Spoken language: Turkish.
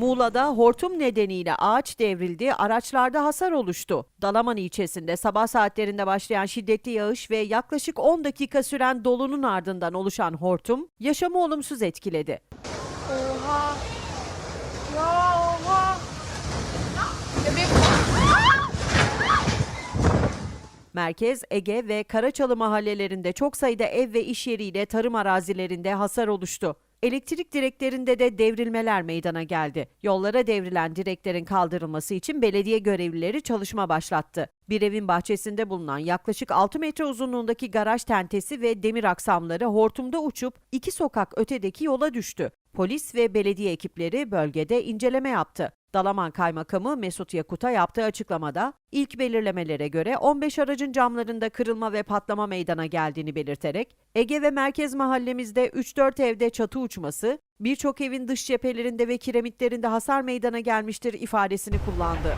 Muğla'da hortum nedeniyle ağaç devrildi, araçlarda hasar oluştu. Dalaman ilçesinde sabah saatlerinde başlayan şiddetli yağış ve yaklaşık 10 dakika süren dolunun ardından oluşan hortum yaşamı olumsuz etkiledi. Oha. Ya oha. Merkez, Ege ve Karaçalı mahallelerinde çok sayıda ev ve iş yeriyle tarım arazilerinde hasar oluştu. Elektrik direklerinde de devrilmeler meydana geldi. Yollara devrilen direklerin kaldırılması için belediye görevlileri çalışma başlattı. Bir evin bahçesinde bulunan yaklaşık 6 metre uzunluğundaki garaj tentesi ve demir aksamları hortumda uçup iki sokak ötedeki yola düştü. Polis ve belediye ekipleri bölgede inceleme yaptı. Dalaman Kaymakamı Mesut Yakut'a yaptığı açıklamada ilk belirlemelere göre 15 aracın camlarında kırılma ve patlama meydana geldiğini belirterek Ege ve Merkez mahallemizde 3-4 evde çatı uçması, birçok evin dış cephelerinde ve kiremitlerinde hasar meydana gelmiştir ifadesini kullandı.